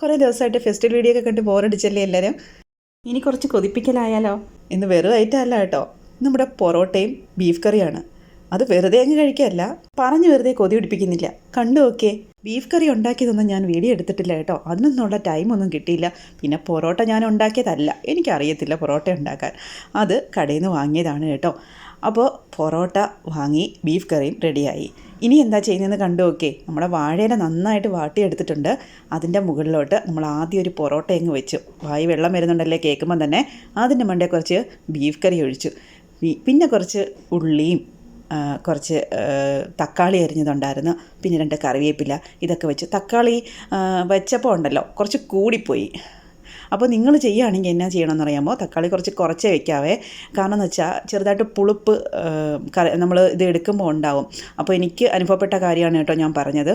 കുറേ ദിവസമായിട്ട് festival video ഒക്കെ കണ്ട് ബോറടിച്ചല്ലേ എല്ലാവരും ഇനി കുറച്ച് കൊതിപ്പിക്കലായാലോ? ഇന്ന് വെറും ഐറ്റം കേട്ടോ. നമ്മുടെ പൊറോട്ടയും ബീഫ് കറിയാണ് അത് വെറുതെ അങ്ങ് കഴിക്കല്ല പറഞ്ഞു വെറുതെ കൊതി പിടിപ്പിക്കുന്നില്ല. കണ്ടു ഓക്കെ ബീഫ് കറി ഉണ്ടാക്കിയതൊന്നും ഞാൻ വീഡിയോ എടുത്തിട്ടില്ല കേട്ടോ. അതിനൊന്നുള്ള ടൈമൊന്നും കിട്ടിയില്ല. പിന്നെ പൊറോട്ട ഞാൻ ഉണ്ടാക്കിയതല്ല. എനിക്കറിയത്തില്ല പൊറോട്ട ഉണ്ടാക്കാൻ. അത് കടയിൽ നിന്ന് വാങ്ങിയതാണ് കേട്ടോ. അപ്പോൾ പൊറോട്ട വാങ്ങി ബീഫ് കറിയും റെഡിയായി ഇനി എന്താ ചെയ്യുന്നതെന്ന് കണ്ടു നോക്കേ നമ്മുടെ വാഴയില നന്നായിട്ട് വാട്ടിയെടുത്തിട്ടുണ്ട്. അതിന്റെ മുകളിലോട്ട് നമ്മൾ ആദ്യം ഒരു പൊറോട്ട അങ്ങ് വെച്ചു. വായി വെള്ളം വരുന്നുണ്ടല്ലേ കേൾക്കുമ്പോൾ തന്നെ. അതിന്റെ മണ്ടേ കുറച്ച് ബീഫ് കറി ഒഴിച്ചു. പിന്നെ കുറച്ച് ഉള്ളിയും കുറച്ച് തക്കാളി അരിഞ്ഞതുണ്ടായിരുന്നു. പിന്നെ രണ്ട് കറിവേപ്പില ഇതൊക്കെ വെച്ച്. തക്കാളി വെച്ചപ്പോൾ ഉണ്ടല്ലോ കുറച്ച് കൂടിപ്പോയി. അപ്പോൾ നിങ്ങൾ ചെയ്യുകയാണെങ്കിൽ എന്നാ ചെയ്യണമെന്ന് അറിയാമോ? തക്കാളി കുറച്ച് കുറച്ചേ വെക്കാവേ. കാരണം എന്ന് വെച്ചാൽ ചെറുതായിട്ട് പുളിപ്പ് നമ്മൾ ഇത് എടുക്കുമ്പോൾ ഉണ്ടാവും. അപ്പോൾ എനിക്ക് അനുഭവപ്പെട്ട കാര്യമാണ് കേട്ടോ ഞാൻ പറഞ്ഞത്.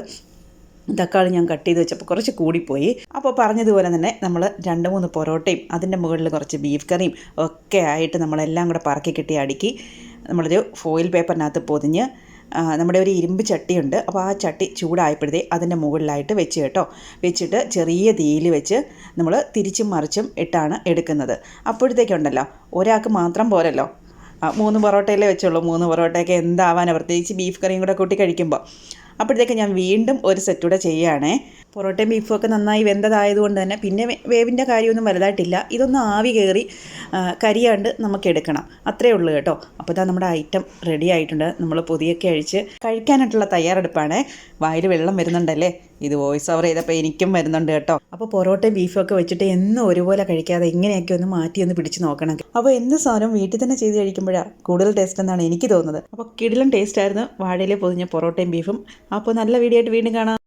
തക്കാളി ഞാൻ കട്ട് ചെയ്ത് വെച്ചപ്പോൾ കുറച്ച് കൂടിപ്പോയി. അപ്പോൾ പറഞ്ഞതുപോലെ തന്നെ നമ്മൾ രണ്ട് മൂന്ന് പൊറോട്ടയും അതിന്റെ മുകളിൽ കുറച്ച് ബീഫ് കറിയും ഒക്കെ ആയിട്ട് നമ്മളെല്ലാം കൂടെ പറക്കി കിട്ടി അടുക്കി നമ്മളൊരു ഫോയിൽ പേപ്പറിനകത്ത് പൊതിഞ്ഞ് നമ്മുടെ ഒരു ഇരുമ്പ് ചട്ടിയുണ്ട്. അപ്പോൾ ആ ചട്ടി ചൂടായപ്പോഴത്തേ അതിന്റെ മുകളിലായിട്ട് വെച്ച് കേട്ടോ. വെച്ചിട്ട് ചെറിയ തീയിൽ വെച്ച് നമ്മൾ തിരിച്ചും മറിച്ചും ഇട്ടാണ് എടുക്കുന്നത്. അപ്പോഴത്തേക്കുണ്ടല്ലോ ഒരാൾക്ക് മാത്രം പോരല്ലോ. മൂന്ന് പൊറോട്ടയിലേ വെച്ചുള്ളൂ. മൂന്ന് പൊറോട്ടയൊക്കെ എന്താവാനാണ് പ്രത്യേകിച്ച് ബീഫ് കറിയും കൂടെ കൂട്ടി കഴിക്കുമ്പോൾ. അപ്പോഴത്തേക്ക് ഞാൻ വീണ്ടും ഒരു സെറ്റ് കൂടെ ചെയ്യുകയാണേ. പൊറോട്ടയും ബീഫും ഒക്കെ നന്നായി വെന്തതായതുകൊണ്ട് തന്നെ പിന്നെ വേവിന്റെ കാര്യമൊന്നും വലുതായിട്ടില്ല. ഇതൊന്ന് ആവി കയറി കരിയാണ്ട് നമുക്ക് എടുക്കണം. അത്രേ ഉള്ളൂ കേട്ടോ. അപ്പോൾ ഇതാ നമ്മുടെ ഐറ്റം റെഡി ആയിട്ടുണ്ട്. നമ്മൾ പൊതിയൊക്കെ അഴിച്ച് കഴിക്കാനായിട്ടുള്ള തയ്യാറെടുപ്പാണ്. വായിൽ വെള്ളം വരുന്നുണ്ടല്ലേ? ഇത് വോയിസ് ഓവർ ചെയ്തപ്പോൾ എനിക്കും വരുന്നുണ്ട് കേട്ടോ. അപ്പോൾ പൊറോട്ടയും ബീഫും ഒക്കെ വെച്ചിട്ട് എന്നും ഒരുപോലെ കഴിക്കാതെ ഇങ്ങനെയൊക്കെ ഒന്ന് മാറ്റി ഒന്ന് പിടിച്ച് നോക്കണം. അപ്പോൾ എന്ത് സാധനവും വീട്ടിൽ തന്നെ ചെയ്ത് കഴിക്കുമ്പോഴാണ് കൂടുതൽ ടേസ്റ്റ് എന്നാണ് എനിക്ക് തോന്നുന്നത്. അപ്പോൾ കിടിലും ടേസ്റ്റ് ആയിരുന്നു വാഴയിലെ പൊതിഞ്ഞ പൊറോട്ടയും ബീഫും. അപ്പോൾ നല്ല വീഡിയോ ആയിട്ട് വീണ്ടും കാണാം.